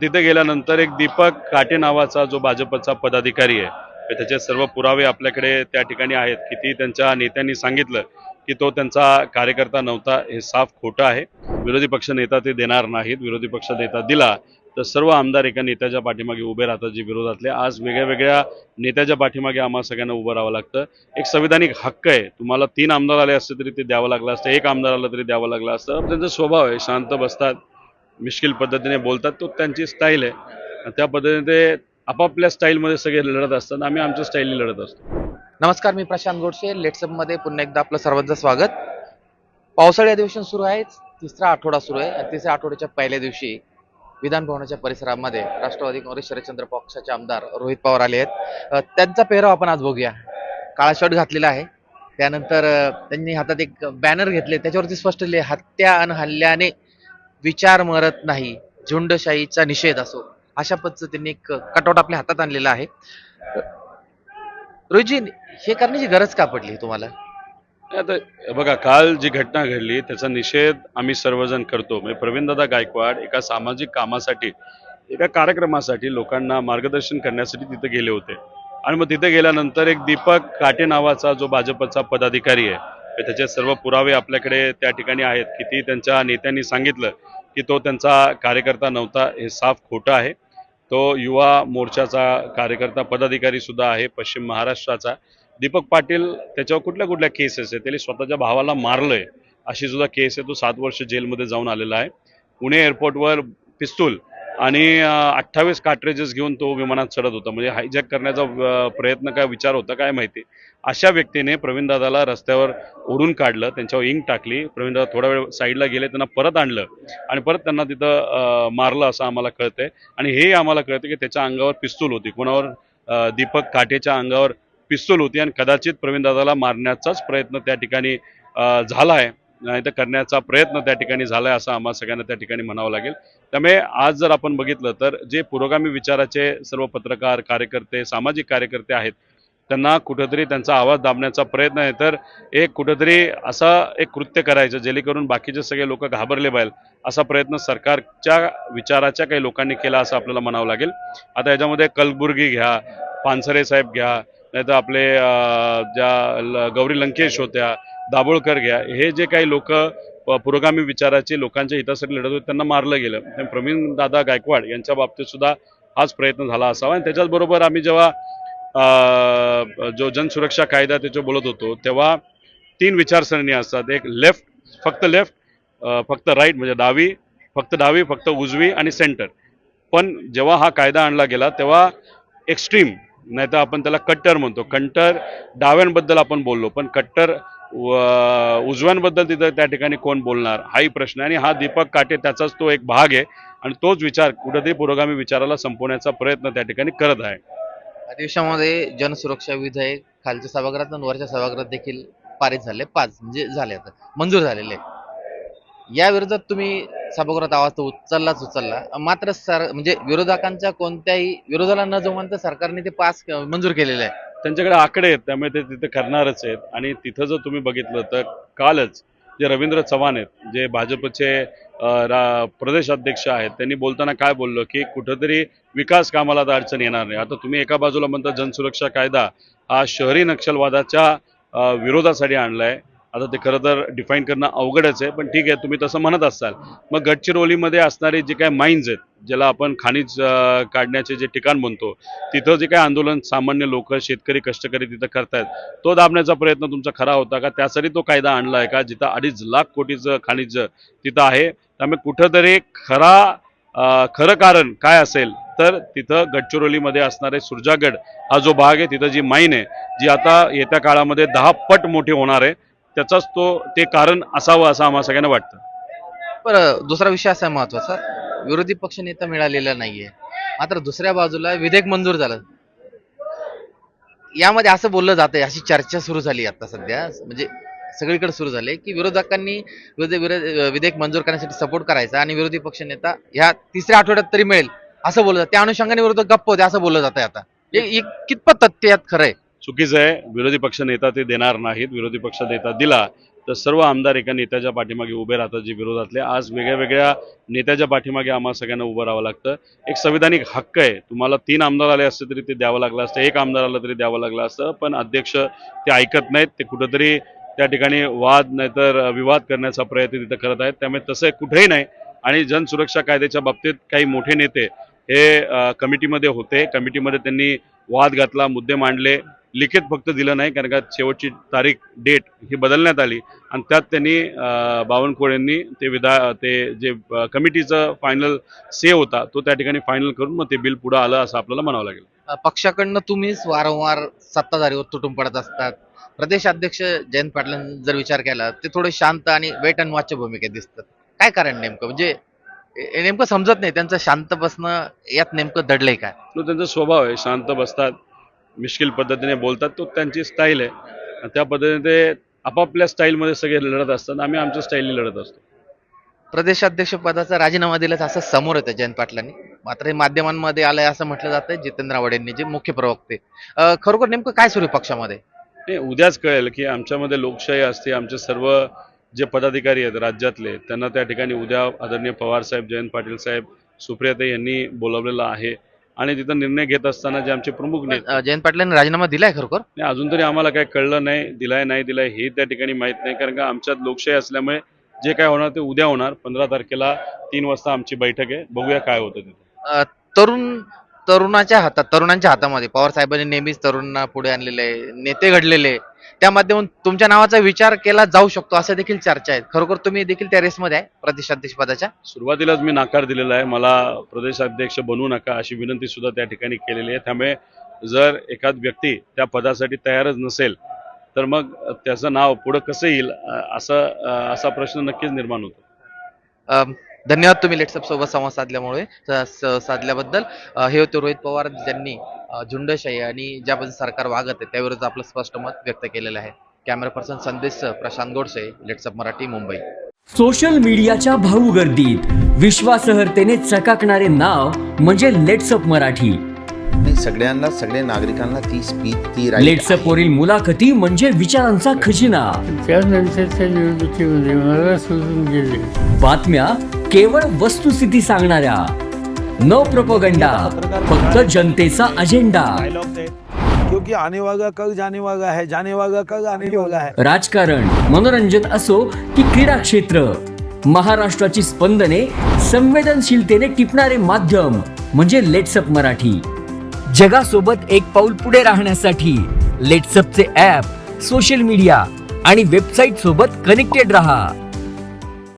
तिथे गेल्यानंतर एक दीपक काटे नावाचा जो भाजपचा पदाधिकारी आहे त्याचे सर्व पुरावे आपल्याकडे त्या ठिकाणी आहेत किती त्यांच्या नेत्यांनी सांगितलं की तो त्यांचा कार्यकर्ता नव्हता हे साफ खोटं आहे. विरोधी पक्ष नेता ते देणार नाहीत विरोधी पक्ष नेता दिला तर सर्व आमदार एका नेत्याच्या पाठीमागे उभे राहतात जे विरोधातले. आज वेगळ्या वेगळ्या नेत्याच्या पाठीमागे आम्हाला सगळ्यांना उभं राहावं लागतं. एक संविधानिक हक्क आहे. तुम्हाला तीन आमदार आले असते तरी ते द्यावं लागलं असतं एक आमदार आलं तरी द्यावं लागलं असतं. त्यांचा स्वभाव आहे शांत बसतात. मिश्किल पद्धतीने बोलतात तो त्यांची स्टाईल आहे. त्या पद्धतीने ते आपापल्या स्टाईलमध्ये सगळे लढत असतात आम्ही आमच्या स्टाईलने लढत असतो. नमस्कार मी प्रशांत गोडसे लेट्सअपमध्ये पुन्हा एकदा आपलं सर्वांचं स्वागत. पावसाळी अधिवेशन सुरू आहे तिसरा आठवडा सुरू आहे. आणि तिसऱ्या आठवड्याच्या पहिल्या दिवशी विधान भवनाच्या परिसरामध्ये राष्ट्रवादी काँग्रेस शरदचंद्र पक्षाचे आमदार रोहित पवार आले आहेत. त्यांचा पेहराव आपण आज बघूया. काळा शर्ट घातलेला आहे. त्यानंतर त्यांनी हातात एक बॅनर घेतले. त्याच्यावरती स्पष्ट लिहिले हत्या आणि हल्ल्याने विचार मरत नाही झुंडशाहीचा निषेध असो अशा पद्धतीने एक कटआउट आपल्या हातात आणलेला आहे. रोजी हे करण्याची गरज का पडली तुम्हाला? आता बघा काल जी घटना घडली त्याचा निषेध आम्ही सर्वजण करतो. म्हणजे प्रवीणदादा गायकवाड एका सामाजिक कामासाठी एका कार्यक्रमासाठी लोकांना मार्गदर्शन करण्यासाठी तिथे गेले होते. आणि मग तिथे गेल्यानंतर एक दीपक काटे नावाचा जो भाजपचा पदाधिकारी आहे त्याचे सर्व पुरावे आपल्याकडे त्या ठिकाणी आहेत. किती त्यांच्या नेत्यांनी सांगितलं की तो त्यांचा कार्यकर्ता नव्हता हे साफ खोटं आहे. तो युवा मोर्चाचा कार्यकर्ता पदाधिकारी सुद्धा आहे पश्चिम महाराष्ट्राचा. दीपक पाटील त्याच्यावर कुठल्या कुठल्या केसेस आहे त्याने स्वतःच्या भावाला मारलंय. अशी सुद्धा केस आहे. तो सात वर्ष जेलमध्ये जाऊन आलेला आहे. पुणे एअरपोर्टवर पिस्तूल आणि अठ्ठावीस कार्ट्रेजेस घेऊन तो विमानात चढत होता. म्हणजे हायजॅक करण्याचा प्रयत्न काय विचार होता काय माहिती? अशा व्यक्तीने प्रवीणदादाला रस्त्यावर ओढून काढलं त्यांच्यावर इंक टाकली. प्रवीणदादा थोडा वेळ साईडला गेले त्यांना परत आणलं आणि परत त्यांना तिथं मारलं असं आम्हाला कळतंय. आणि हे आम्हाला कळतं की त्याच्या अंगावर पिस्तूल होती. कोणावर? दीपक काठेच्या अंगावर पिस्तूल होती आणि कदाचित प्रवीणदादाला मारण्याचाच प्रयत्न त्या ठिकाणी झाला आहे नाही तर करण्याचा प्रयत्न त्या ठिकाणी झाला आहे असं आम्हाला सगळ्यांना त्या ठिकाणी म्हणावं लागेल. त्यामुळे आज जर आपण बघितलं तर जे पुरोगामी विचाराचे सर्व पत्रकार कार्यकर्ते सामाजिक कार्यकर्ते आहेत त्यांना कुठंतरी त्यांचा आवाज दाबण्याचा प्रयत्न आहे. तर एक कुठंतरी असा एक कृत्य करायचं जेणेकरून बाकीचे सगळे लोक घाबरले पाहिजे असा प्रयत्न सरकारच्या विचाराच्या काही लोकांनी केला असं आपल्याला म्हणावं लागेल. आता याच्यामध्ये कलबुर्गी घ्या पानसरे साहेब घ्या नाहीतर आपले ज्या ल- गौरी लंकेश होत्या दाभोळकर घ्या हे जे काही लोक पुरोगामी विचाराचे लोकांच्या हितासाठी लढत होते त्यांना मारलं गेलं. त्यामुळे प्रवीण दादा गायकवाड यांच्या बाबतीत सुद्धा हाच प्रयत्न झाला असावा. आणि त्याच्याचबरोबर आम्ही जेव्हा जो जनसुरक्षा कायदा त्याच्यावर बोलत होतो तेव्हा तीन विचारसरणी असतात. एक लेफ्ट फक्त लेफ्ट फक्त राईट म्हणजे डावी फक्त डावी फक्त उजवी आणि सेंटर. पण जेव्हा हा कायदा आणला गेला तेव्हा एक्स्ट्रीम नाही तर आपण त्याला कट्टर म्हणतो. कट्टर डाव्यांबद्दल आपण बोललो पण कट्टर व- उजव्यांबद्दल तिथं त्या ठिकाणी कोण बोलणार हाही प्रश्न आहे. आणि हा दीपक काटे त्याचाच तो एक भाग आहे. आणि तोच विचार कुठेतरी पुरोगामी विचाराला संपवण्याचा प्रयत्न त्या ठिकाणी करत आहे. अधिवेशनामध्ये जनसुरक्षा विधेयक खालच्या सभागृहात आणि वरच्या सभागृहात देखील पारित झाले. पाच म्हणजे झाले आता. मंजूर झालेले. या विरोधात तुम्ही सभागृहात आवाज तर उचललाच उचलला. मात्र सर म्हणजे विरोधकांच्या कोणत्याही विरोधाला न जुमानता सरकारने ते पास मंजूर केलेलं आहे. त्यांच्याकडे आकडे आहेत त्यामुळे ते तिथे करणारच आहेत. आणि तिथं जर तुम्ही बघितलं तर कालच जे रवींद्र चव्हाण आहेत जे भाजपचे प्रदेश अध्यक्ष आहेत त्यांनी बोलताना काय बोललो की कुठंतरी विकास कामाला तर अडचण येणार नाही. आता तुम्ही एका बाजूला म्हणता जनसुरक्षा कायदा हा शहरी नक्षलवादाच्या विरोधासाठी आणलाय. आता ते खरं तर डिफाईन करणं अवघडच आहे पण ठीक आहे तुम्ही तसं म्हणत असाल. मग गडचिरोलीमध्ये असणारे जे काय माइन्स आहेत ज्याला आपण खाणीज काढण्याचे जे ठिकाण म्हणतो तिथं जे काय आंदोलन सामान्य लोक शेतकरी कष्टकरी तिथं करतायत तो दाबण्याचा प्रयत्न तुमचा खरा होता का? त्यासाठी तो कायदा आणला आहे का जिथं अडीच लाख कोटीचं खाणीज तिथं आहे? त्यामुळे कुठंतरी खरा खरं कारण काय असेल तर तिथं गडचिरोलीमध्ये असणारे सुरजागड हा जो भाग आहे तिथं जी माईन आहे जी आता येत्या काळामध्ये दहा पट मोठी होणार आहे त्याचाच तो ते कारण असावं असं आम्हाला सगळ्यांना वाटतं. बरं दुसरा विषय असा आहे महत्त्वाचा. विरोधी पक्ष नेता मिळालेला नाहीये. मात्र दुसऱ्या बाजूला विधेयक मंजूर झालं. यामध्ये असं बोललं जातंय अशी चर्चा सुरू झाली आता सध्या. म्हणजे सगळीकडे सुरू झाले की विरोधकांनी विरोधी विरोध- विधेयक मंजूर करण्यासाठी सपोर्ट करायचा आणि विरोधी पक्ष नेता ह्या तिसऱ्या आठवड्यात तरी मिळेल असं बोललं जातं. त्या अनुषंगाने विरोधक गप्प होते असं बोललं जातंय आता. कितपत तथ्य यात खरं आहे? चुकीचं आहे. विरोधी पक्ष नेता ते देणार नाहीत. विरोधी पक्ष नेता दिला तर सर्व आमदार एका नेत्याच्या पाठीमागे उभे राहतात जे विरोधातले. आज वेगळ्या वेगळ्या नेत्याच्या पाठीमागे आम्हाला सगळ्यांना उभं राहावं लागतं. एक संविधानिक हक्क आहे. तुम्हाला तीन आमदार आले असते तरी ते द्यावं लागलं असतं. एक आमदार आलं तरी द्यावं लागलं असतं. पण अध्यक्ष ते ऐकत नाहीत. ते कुठंतरी त्या ठिकाणी वाद नाहीतर विवाद करण्याचा प्रयत्न तिथं करत आहेत. त्यामुळे तसं कुठेही नाही. आणि जनसुरक्षा कायद्याच्या बाबतीत काही मोठे नेते हे कमिटीमध्ये होते. कमिटीमध्ये त्यांनी वाद घातला मुद्दे मांडले. लिखित फक्त दिलं नाही कारण का शेवटची तारीख डेट ही बदलण्यात आली. आणि त्यात त्यांनी अ, बावनकुळे यांनी ते विधा ते जे कमिटीचं फायनल से होता तो त्या ठिकाणी फायनल करून मग ते बिल पुढं आलं असं आपल्याला म्हणावं लागेल. पक्षाकडनं तुम्हीच वारंवार सत्ताधारीवर तुटून पडत असतात. प्रदेश अध्यक्ष जयंत पाटलांनी जर विचार केला ते थोडे शांत आणि वेट अँड वॉचच्या भूमिकेत दिसतात. काय कारण नेमकं? म्हणजे नेमकं समजत नाही त्यांचं शांत बसणं यात नेमकं दडलंय काय? तो त्यांचा स्वभाव आहे शांत बसतात. मिश्किल पद्धतीने बोलतात तो त्यांची स्टाईल आहे. त्या पद्धतीने ते आपापल्या स्टाईलमध्ये सगळे लढत असतात आम्ही आमच्या स्टाईलने लढत असतो. प्रदेशाध्यक्ष पदाचा राजीनामा दिल्याचं असं समोर येतं जयंत पाटलांनी. मात्र हे माध्यमांमध्ये आलंय असं म्हटलं जातंय जितेंद्र आव्हाड जे मुख्य प्रवक्ते. खरोखर नेमकं काय सुरू पक्षामध्ये? ते उद्याच कळेल की आमच्यामध्ये लोकशाही असते आमचे सर्व जे पदाधिकारी आहेत राज्यातले त्यांना त्या ठिकाणी उद्या आदरणीय पवार साहेब जयंत पाटील साहेब सुप्रियाताई यांनी बोलावलेलं आहे. आणि तिथं निर्णय घेत असताना जे आमचे प्रमुख नेते अ, जयंत पाटलांनी राजीनामा दिलाय खरोखर? नाही, अजून तरी आम्हाला काही कळलं नाही दिलाय नाही दिलाय हे त्या ठिकाणी माहीत नाही. कारण का आमच्यात लोकशाही असल्यामुळे जे काय होणार ते उद्या होणार. पंधरा तारखेला तीन वाजता आमची बैठक आहे. बघूया काय होतं तिथे. अ, तरुण तरुणाच्या हातात तरुणांच्या हातामध्ये. पवार साहेबांनी नेहमीच तरुणांना पुढे आणलेले आहे नेते घडलेले त्या माध्यमातून तुमच्या नावाचा विचार केला जाऊ शकतो असं देखील चर्चा आहेत. खरोखर तुम्ही देखील त्या रेसमध्ये आहे प्रदेशाध्यक्ष पदाच्या? सुरुवातीलाच मी नाकार दिलेला आहे. मला प्रदेशाध्यक्ष बनवू नका अशी विनंती सुद्धा त्या ठिकाणी केलेली आहे. त्यामुळे जर एखाद व्यक्ती त्या पदासाठी तयारच नसेल तर मग त्याचं नाव पुढं कसं येईल अ, असं अ, असा प्रश्न नक्कीच निर्माण होतो. अम, धन्यवाद तुम्ही लेट्सअप सोबत संवाद साधल्यामुळे साधल्याबद्दल. हे होते रोहित पवार ज्यांनी झुंडशाही आणि ज्या पद्धतीने सरकार वागत आहे त्याविरुद्ध आपलं स्पष्ट मत व्यक्त केलेलं आहे. Camera person Sandesh Prashant Godse LetsUpp Marathi Mumbai. Social मीडियाच्या भाऊ गर्दीत विश्वासार्हतेने चकाकणारे नाव म्हणजे लेट्सअप मराठी. सगळ्यांना सगळ्या नागरिकांना ती स्पीच ती लेट्सअप. वरील मुलाखती म्हणजे विचारांचा खजिना. त्यानंतरच्या निवडणुकीमध्ये मला सोडून गेले. बातम्या केवळ वस्तुस्थिती सांगणाऱ्या. न प्रपोगंडा फक्त जनतेचा अजेंडा. क्योंकि आने वाला कल जाने वाला है जाने वाला कल आने वाला है. राजकारण मनोरंजन असो की क्रीडा क्षेत्र महाराष्ट्राची स्पंदने संवेदनशीलतेने टिपणारे माध्यम म्हणजे लेट्सअप मराठी. जगासोबत एक पाऊल पुढे राहण्यासाठी लेट्सअपचे ॲप सोशल मीडिया आणि वेबसाईट सोबत कनेक्टेड रहा.